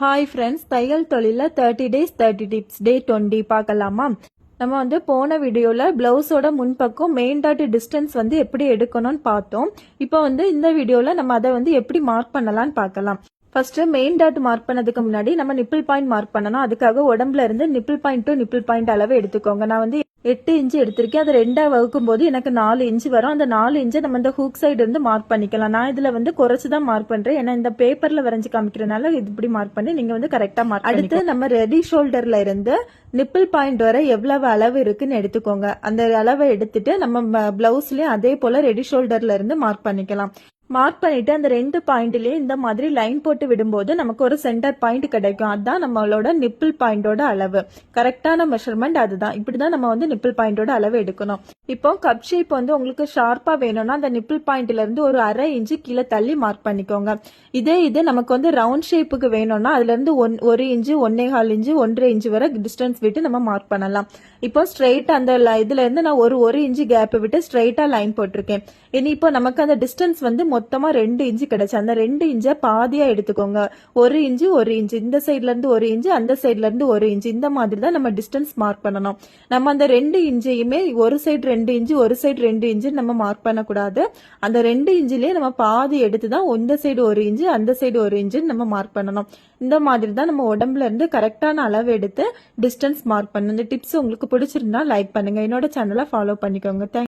Hi friends தையல் தொழிலில் thirty days thirty tips day twenty பார்க்கலாமா? நம்ம வந்து போன வீடியோவில் ப்ளவுஸோட முன்பக்கம் மெயின் டாட் டிஸ்டன்ஸ் வந்து எப்படி எடுக்கணும்னு பார்த்தோம். இப்போ வந்து இந்த வீடியோவில் நம்ம அதை வந்து எப்படி மார்க் பண்ணலான்னு பார்க்கலாம். ஃபர்ஸ்ட் மெயின் டாட் மார்க் பண்ணதுக்கு முன்னாடி நம்ம நிப்பிள் பாயிண்ட் மார்க் பண்ணணும். அதுக்காக உடம்புல இருந்து nipple point to nipple point அளவு எடுத்துக்கோங்க. நான் வந்து எட்டு இன்ச்சு எடுத்திருக்கேன். அதை ரெண்டா வகுக்கும் போது எனக்கு நாலு இன்ச்சு வரும். அந்த நாலு இன்ச்சை நம்ம இந்த ஹூக் சைடு இருந்து மார்க் பண்ணிக்கலாம். நான் இதுல வந்து குறைச்சு தான் மார்க் பண்றேன். ஏன்னா இந்த பேப்பர்ல வரைஞ்சு காமிக்கிறனால இது இப்படி மார்க் பண்ணி நீங்க வந்து கரெக்டா மார்க் அடுத்து நம்ம ரெடி ஷோல்டர்ல இருந்து நிப்பிள் பாயிண்ட் வரை எவ்வளவு அளவு இருக்குன்னு எடுத்துக்கோங்க. அந்த அளவை எடுத்துட்டு நம்ம பிளவுஸ்லயும் அதே போல ரெடி ஷோல்டர்ல இருந்து மார்க் பண்ணிக்கலாம். மார்க் பண்ணிட்டு அந்த ரெண்டு பாயிண்ட்லயே இந்த மாதிரி லைன் போட்டு விடும்போது நமக்கு ஒரு சென்டர் பாயிண்ட் கிடைக்கும். அதுதான் நம்மளோட நிப்பிள் பாயிண்டோட அளவு. கரெக்டான மெஷர்மெண்ட் அதுதான். இப்படிதான் நம்ம வந்து நிப்பிள் பாயிண்டோட அளவு எடுக்கணும். இப்போ கப் ஷேப் வந்து உங்களுக்கு ஷார்ப்பா வேணும்னா அந்த நிப்பிள் பாயிண்ட்ல இருந்து ஒரு அரை இன்ச்சு கீழே தள்ளி மார்க் பண்ணிக்கோங்க. இதே இது நமக்கு வந்து ரவுண்ட் ஷேப்புக்கு வேணும்னா அதுல இருந்து ஒன் ஒரு இன்ச்சு ஒன்னே கால் இன்ச்சு ஒன்றரை இன்ச்சு வரை டிஸ்டன்ஸ் விட்டு நம்ம மார்க் பண்ணலாம். இப்போ ஸ்ட்ரெயிட் அந்த இதுல இருந்து நான் ஒரு ஒரு இன்ச்சு கேப் விட்டு ஸ்ட்ரெயிட்டா லைன் போட்டிருக்கேன். இனி இப்போ நமக்கு அந்த டிஸ்டன்ஸ் வந்து மொத்தமா ரெண்டு இன்ச்சு கிடைச்சு. அந்த ரெண்டு இன்ச்சை பாதியா எடுத்துக்கோங்க. ஒரு இன்ச்சு ஒரு இன்ச்சு. இந்த சைட்ல இருந்து ஒரு இன்ச்சு அந்த சைட்ல இருந்து ஒரு இன்ச்சு. இந்த மாதிரி தான் நம்ம டிஸ்டன்ஸ் மார்க் பண்ணணும். நம்ம அந்த ரெண்டு இன்ச்சையுமே ஒரு சைடு ரெண்டு இன்ச்சு ஒரு சைடு ரெண்டு இன்ச்சு நம்ம மார்க் பண்ணக்கூடாது. அந்த ரெண்டு இன்ச்சிலேயே நம்ம பாதி எடுத்து தான் இந்த சைடு ஒரு இன்ச்சு அந்த சைடு ஒரு இன்ச்சுன்னு நம்ம மார்க் பண்ணணும். இந்த மாதிரி தான் நம்ம உடம்புல இருந்து கரெக்டான அளவு எடுத்து டிஸ்டன்ஸ் மார்க் பண்ணணும். இந்த டிப்ஸ் உங்களுக்கு பிடிச்சிருந்தா லைக் பண்ணுங்க. என்னோட சேனலை ஃபாலோ பண்ணிக்கோங்க. தேங்க்